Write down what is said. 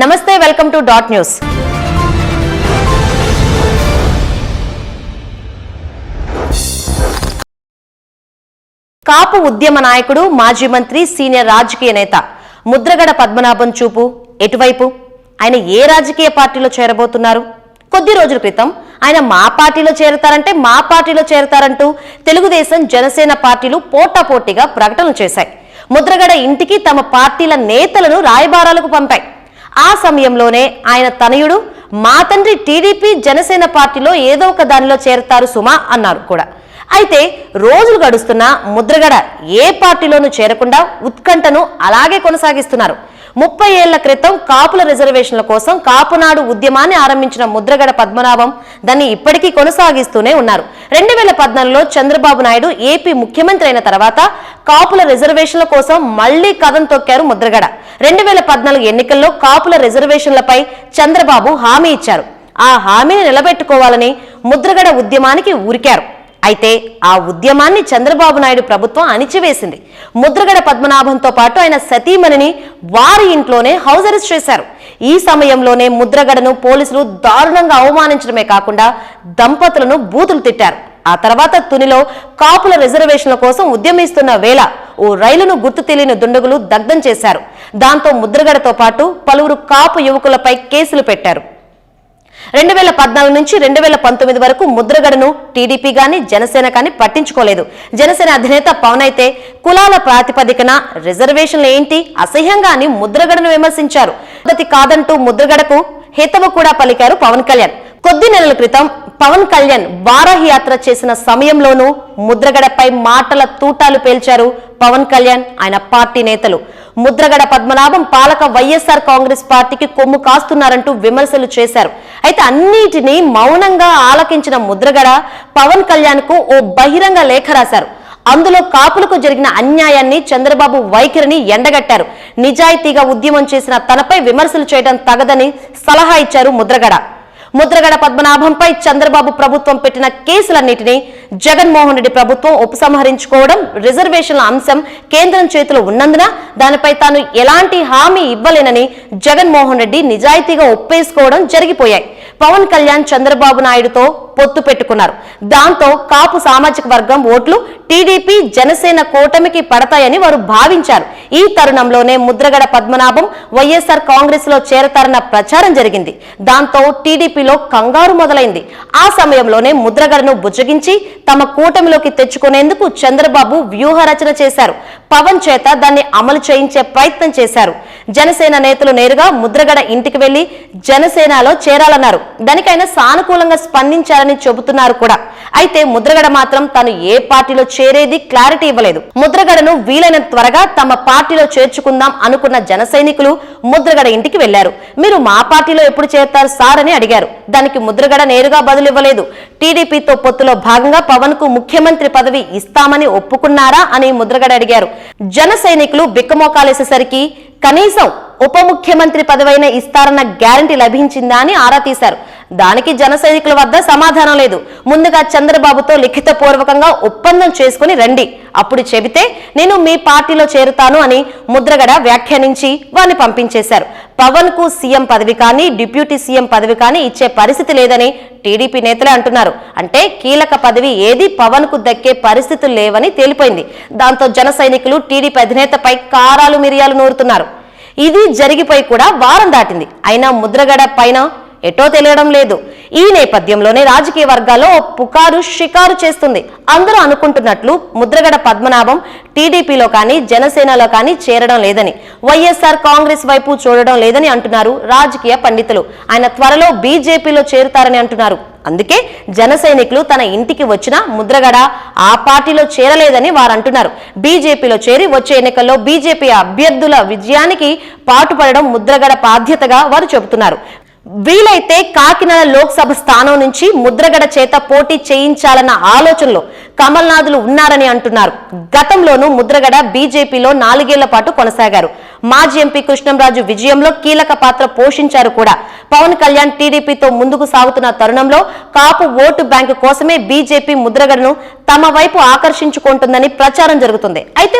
నమస్తే welcome to dot news. కాపు ఉద్యమ నాయకుడు మాజీ మంత్రి సీనియర్ రాజకీయ నేత ముద్రగడ పద్మనాభం చూపు ఎటువైపు? ఆయన ఏ రాజకీయ పార్టీలో చేరబోతున్నారు? కొద్ది రోజుల క్రితం ఆయన మా పార్టీలో చేరతారంటే మా పార్టీలో చేరతారంటూ తెలుగుదేశం జనసేన పార్టీలు పోటాపోటీగా ప్రకటనలు చేశాయి. ముద్రగడ ఇంటికి తమ పార్టీల నేతలను రాయబారాలకు పంపాయి. ఆ సమయంలోనే ఆయన తనయుడు మా తండ్రి టీడీపీ జనసేన పార్టీలో ఏదో ఒక దానిలో చేరతారు సుమా అన్నారు కూడా. అయితే రోజులు గడుస్తున్నా ముద్రగడ ఏ పార్టీలోనూ చేరకుండా ఉత్కంఠను అలాగే కొనసాగిస్తున్నారు. ముప్పై ఏళ్ళ క్రితం కాపుల రిజర్వేషన్ల కోసం కాపునాడు ఉద్యమాన్ని ఆరంభించిన ముద్రగడ పద్మనాభం దాన్ని ఇప్పటికీ కొనసాగిస్తూనే ఉన్నారు. రెండు వేల పద్నాలుగులో చంద్రబాబు నాయుడు ఏపీ ముఖ్యమంత్రి అయిన తర్వాత కాపుల రిజర్వేషన్ల కోసం మళ్ళీ కథం తొక్కారు ముద్రగడ. రెండు వేల పద్నాలుగు ఎన్నికల్లో కాపుల రిజర్వేషన్లపై చంద్రబాబు హామీ ఇచ్చారు. ఆ హామీని నిలబెట్టుకోవాలని ముద్రగడ ఉద్యమానికి ఊరికారు అయితే ఆ ఉద్యమాన్ని చంద్రబాబు నాయుడు ప్రభుత్వం అణిచివేసింది. ముద్రగడ పద్మనాభంతో పాటు ఆయన సతీమణిని వారి ఇంట్లోనే హౌస్ అరెస్ట్ చేశారు. ఈ సమయంలోనే ముద్రగడను పోలీసులు దారుణంగా అవమానించడమే కాకుండా దంపతులను బూతులు తిట్టారు. ఆ తర్వాత తునిలో కాపుల రిజర్వేషన్ల కోసం ఉద్యమిస్తున్న వేళ ఓ రైలును గుర్తు తెలియని దుండగులు దగ్ధం చేశారు. దాంతో ముద్రగడతో పాటు పలువురు కాపు యువకులపై కేసులు పెట్టారు. రెండు వేల పద్నాలుగు నుంచి రెండు వేల పంతొమ్మిది వరకు ముద్రగడను టీడీపీ గాని జనసేన కానీ పట్టించుకోలేదు. జనసేన అధినేత పవన్ అయితే కులాల ప్రాతిపదికన రిజర్వేషన్లు ఏంటి అసహ్యంగా అని ముద్రగడను విమర్శించారు. పద్ధతి కాదంటూ ముద్రగడకు హితవు కూడా పలికారు పవన్ కళ్యాణ్. కొద్ది నెలల క్రితం పవన్ కళ్యాణ్ వారాహి యాత్ర చేసిన సమయంలోనూ ముద్రగడపై మాటల తూటాలు పేల్చారు పవన్ కళ్యాణ్ ఆయన పార్టీ నేతలు. ముద్రగడ పద్మనాభం పాలక వైఎస్ఆర్ కాంగ్రెస్ పార్టీకి కొమ్ము కాస్తున్నారంటూ విమర్శలు చేశారు. అయితే అన్నిటినీ మౌనంగా ఆలకించిన ముద్రగడ పవన్ కళ్యాణ్కు ఓ బహిరంగ లేఖ రాశారు. అందులో కాపులకు జరిగిన అన్యాయాన్ని చంద్రబాబు వైఖరిని ఎండగట్టారు. నిజాయితీగా ఉద్యమం చేసిన తనపై విమర్శలు చేయడం తగదని సలహా ఇచ్చారు ముద్రగడ. ముద్రగడ పద్మనాభంపై చంద్రబాబు ప్రభుత్వం పెట్టిన కేసులన్నింటినీ జగన్మోహన్ రెడ్డి ప్రభుత్వం ఉపసంహరించుకోవడం రిజర్వేషన్ల అంశం కేంద్రం చేతిలో ఉన్నందున దానిపై తాను ఎలాంటి హామీ ఇవ్వలేనని జగన్మోహన్ రెడ్డి నిజాయితీగా ఒప్పేసుకోవడం జరిగిపోయాయి. పవన్ కళ్యాణ్ చంద్రబాబు నాయుడుతో పొత్తు పెట్టుకున్నారు. దాంతో కాపు సామాజిక వర్గం ఓట్లు టీడీపీ జనసేన కూటమికి పడతాయని వారు భావించారు. ఈ తరుణంలోనే ముద్రగడ పద్మనాభం వైఎస్ఆర్ కాంగ్రెస్లో చేరతారన్న ప్రచారం జరిగింది. దాంతో టీడీపీలో కంగారు మొదలైంది. ఆ సమయంలోనే ముద్రగడను బుజ్జగించి తమ కూటమిలోకి తెచ్చుకునేందుకు చంద్రబాబు వ్యూహ రచన చేశారు. పవన్ చేత దాన్ని అమలు చేయించే ప్రయత్నం చేశారు. జనసేన నేతలు నేరుగా ముద్రగడ ఇంటికి వెళ్ళి జనసేనలో చేరాలన్నారు. దానికైనా సానుకూలంగా స్పందించారని చెబుతున్నారు కూడా. అయితే ముద్రగడ మాత్రం తాను ఏ పార్టీలో చేరేది క్లారిటీ ఇవ్వలేదు. ముద్రగడను వీలైన త్వరగా తమ పార్టీలో చేర్చుకుందాం అనుకున్న జన ముద్రగడ ఇంటికి వెళ్ళారు మీరు మా పార్టీలో ఎప్పుడు చేరతారు సార్ అని అడిగారు. దానికి ముద్రగడ నేరుగా బదులివ్వలేదు టీడీపీతో పొత్తులో భాగంగా పవన్కు ముఖ్యమంత్రి పదవి ఇస్తామని ఒప్పుకున్నారా అని ముద్రగడ అడిగారు. జన సైనికులు బిక్కమోకాలేసేసరికి కనీసం ఉప ముఖ్యమంత్రి పదవైన ఇస్తారన్న గ్యారంటీ లభించిందా అని ఆరా తీశారు. దానికి జన సైనికుల వద్ద సమాధానం లేదు. ముందుగా చంద్రబాబుతో లిఖిత పూర్వకంగా ఒప్పందం చేసుకుని రండి. అప్పుడు చెబితే నేను మీ పార్టీలో చేరుతాను అని ముద్రగడ వ్యాఖ్యానించి వారిని పంపించేశారు. పవన్కు సీఎం పదవి కానీ డిప్యూటీ సీఎం పదవి కానీ ఇచ్చే పరిస్థితి లేదని టీడీపీ నేతలే అంటున్నారు. అంటే కీలక పదవి ఏది పవన్కు దక్కే పరిస్థితులు లేవని తేలిపోయింది. దాంతో జన సైనికులు టీడీపీ అధినేతపై కారాలు మిరియాలు నూరుతున్నారు. ఇది జరిగిపోయి కూడా వారం దాటింది. అయినా ముద్రగడ పైన ఎటో తెలియడం లేదు. ఈ నేపథ్యంలోనే రాజకీయ వర్గాల్లో పుకారు షికారు చేస్తుంది. అందరూ అనుకుంటున్నట్లు ముద్రగడ పద్మనాభం టీడీపీలో కానీ జనసేనలో కానీ చేరడం లేదని వైఎస్ఆర్ కాంగ్రెస్ వైపు చూడడం లేదని అంటున్నారు రాజకీయ పండితులు. ఆయన త్వరలో బీజేపీలో చేరుతారని అంటున్నారు. అందుకే జన సైనికులు తన ఇంటికి వచ్చిన ముద్రగడ ఆ పార్టీలో చేరలేదని వారు అంటున్నారు. బీజేపీలో చేరి వచ్చే ఎన్నికల్లో బీజేపీ అభ్యర్థుల విజయానికి పాటుపడడం ముద్రగడ బాధ్యతగా వారు చెబుతున్నారు. వీలైతే కాకినాడ లోక్సభ స్థానం నుంచి ముద్రగడ చేత పోటీ చేయించాలన్న ఆలోచనలో కమల్నాథులు ఉన్నారని అంటున్నారు. గతంలోనూ ముద్రగడ బీజేపీలో నాలుగేళ్ళ పాటు కొనసాగారు. మాజీ ఎంపీ కృష్ణంరాజు విజయంలో కీలక పాత్ర పోషించారు కూడా. పవన్ కళ్యాణ్ టీడీపీతో ముందుకు సాగుతున్న తరుణంలో కాపు ఓటు బ్యాంకు కోసమే బీజేపీ ముద్రగడను తమ వైపు ఆకర్షించుకుంటుందని ప్రచారం జరుగుతుంది. అయితే